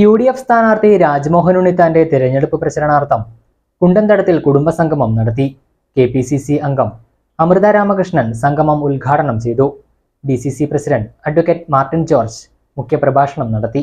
U D F സ്ഥാനാർത്ഥി രാജ്മോഹൻ ഉണ്ണിത്താന്റെ തിരഞ്ഞെടുപ്പ് പ്രചരണാർത്ഥം കുണ്ടന്തടത്തിൽ കുടുംബസംഗമം നടത്തി. കെ പി സി സി അംഗം അമൃത രാമകൃഷ്ണൻ സംഗമം ഉദ്ഘാടനം ചെയ്തു. D C C president advocate Martin George മുഖ്യപ്രഭാഷണം നടത്തി.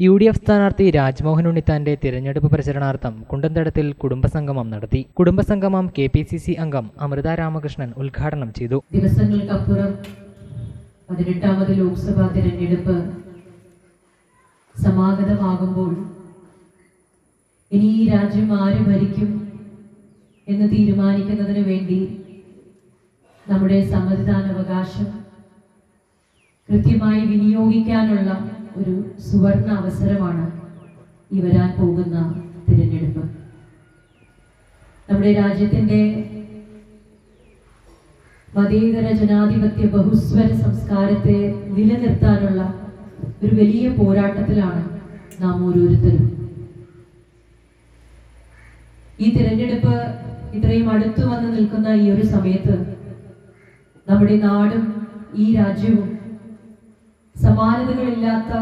U D F സ്ഥാനാർത്ഥി രാജ്മോഹൻ ഉണ്ണിത്താന്റെ തിരഞ്ഞെടുപ്പ് പ്രചരണാർത്ഥം കുണ്ടന്തടത്തിൽ കുടുംബസംഗമം നടത്തി. കുടുംബസംഗമം കെ പി സി സി അംഗം അമൃത രാമകൃഷ്ണൻ ഉദ്ഘാടനം ചെയ്തു. ദിവസങ്ങൾക്കപ്പുറം പതിനെട്ടാമത് ലോക്സഭാ തിരഞ്ഞെടുപ്പ് സമാഗതമാകുമ്പോൾ ഇനി ഈ രാജ്യം ആര് ഭരിക്കും എന്ന് തീരുമാനിക്കുന്നതിന് വേണ്ടി നമ്മുടെ സമ്മതിദാനാവകാശം കൃത്യമായി വിനിയോഗിക്കാനുള്ള ഒരു സുവർണ അവസരമാണ് ഈ വരാൻ പോകുന്ന തിരഞ്ഞെടുപ്പ്. നമ്മുടെ രാജ്യത്തിന്റെ മതേതര ജനാധിപത്യ ബഹുസ്വര സംസ്കാരത്തെ നിലനിർത്താനുള്ള ഒരു വലിയ പോരാട്ടത്തിലാണ് നാം ഓരോരുത്തരും. ഈ തിരഞ്ഞെടുപ്പ് ഇത്രയും അടുത്തു വന്ന് നിൽക്കുന്ന ഈ ഒരു സമയത്ത് നമ്മുടെ നാടും ഈ രാജ്യവും സമാനതകളില്ലാത്ത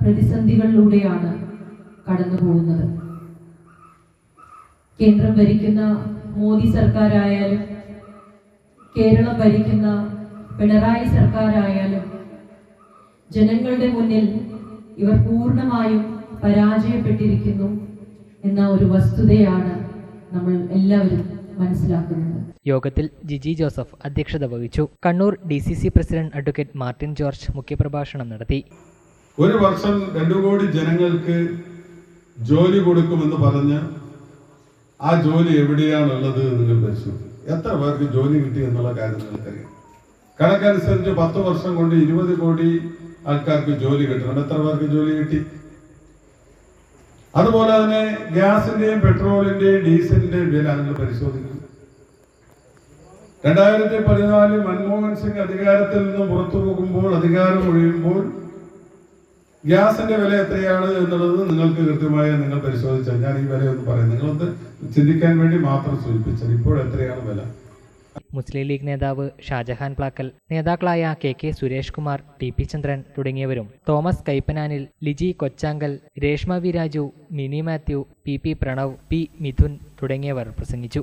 പ്രതിസന്ധികളിലൂടെയാണ് കടന്നു പോകുന്നത് കേന്ദ്രം ഭരിക്കുന്ന മോദി സർക്കാരായാലും കേരളം ഭരിക്കുന്ന പിണറായി സർക്കാരായാലും ജനങ്ങളുടെ മുന്നിൽ ഇവർ പൂർണമായും പരാജയപ്പെട്ടിരിക്കുന്നു എന്ന ഒരു വസ്തുതയാണ് നമ്മൾ എല്ലാവരും മനസ്സിലാക്കുന്നത്. യോഗത്തിൽ ജിജി ജോസഫ് അധ്യക്ഷത വഹിച്ചു. Kannur D C C president advocate Martin George മുഖ്യപ്രഭാഷണം നടത്തി. ഒരു വർഷം രണ്ടു കോടി ജനങ്ങൾക്ക് ജോലി കൊടുക്കുമെന്ന് പറഞ്ഞ് ആ ജോലി എവിടെയാണുള്ളത് നിങ്ങൾ പരിശോധിക്കും. എത്ര പേർക്ക് ജോലി കിട്ടി എന്നുള്ള കാര്യം നിങ്ങൾക്കറിയാം. കണക്കനുസരിച്ച് പത്ത് വർഷം കൊണ്ട് ഇരുപത് കോടി ആൾക്കാർക്ക് ജോലി കിട്ടണം. എത്ര പേർക്ക് ജോലി കിട്ടി? അതുപോലെ തന്നെ ഗ്യാസിന്റെയും പെട്രോളിന്റെയും ഡീസലിന്റെയും വില നിങ്ങൾ പരിശോധിക്കും. രണ്ടായിരത്തി പതിനാലിൽ മൻമോഹൻ സിംഗ് അധികാരത്തിൽ നിന്ന് പുറത്തു പോകുമ്പോൾ അധികാരം ഒഴിയുമ്പോൾ ഗ്യാസിന്റെ വില എത്രയാണ് എന്നുള്ളത് നിങ്ങൾക്ക് കൃത്യമായി നിങ്ങൾ പരിശോധിച്ചാൽ ഞാൻ ഈ വിലയൊന്നും പറയാം. നിങ്ങളൊന്ന് ചിന്തിക്കാൻ വേണ്ടി മാത്രം സൂചിപ്പിച്ചത് ഇപ്പോൾ എത്രയാണ് വില? മുസ്ലിം ലീഗ് നേതാവ് ഷാജഹാൻ പ്ലാക്കൽ നേതാക്കളായ K K Suresh Kumar T P Chandran തുടങ്ങിയവരും Thomas കൈപ്പനാനിൽ Liji Kochangal Reshma V Raju Mini Mathew P P Pranav P Mithun തുടങ്ങിയവർ പ്രസംഗിച്ചു.